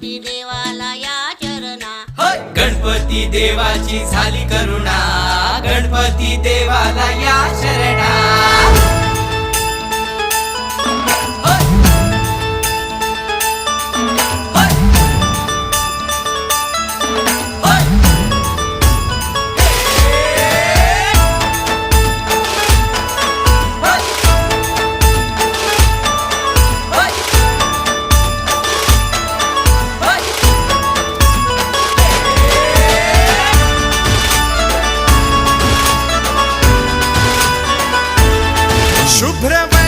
गणपती देवाला या चरणा. गणपती देवाची झाली करुणा. गणपती देवाला या Supremo.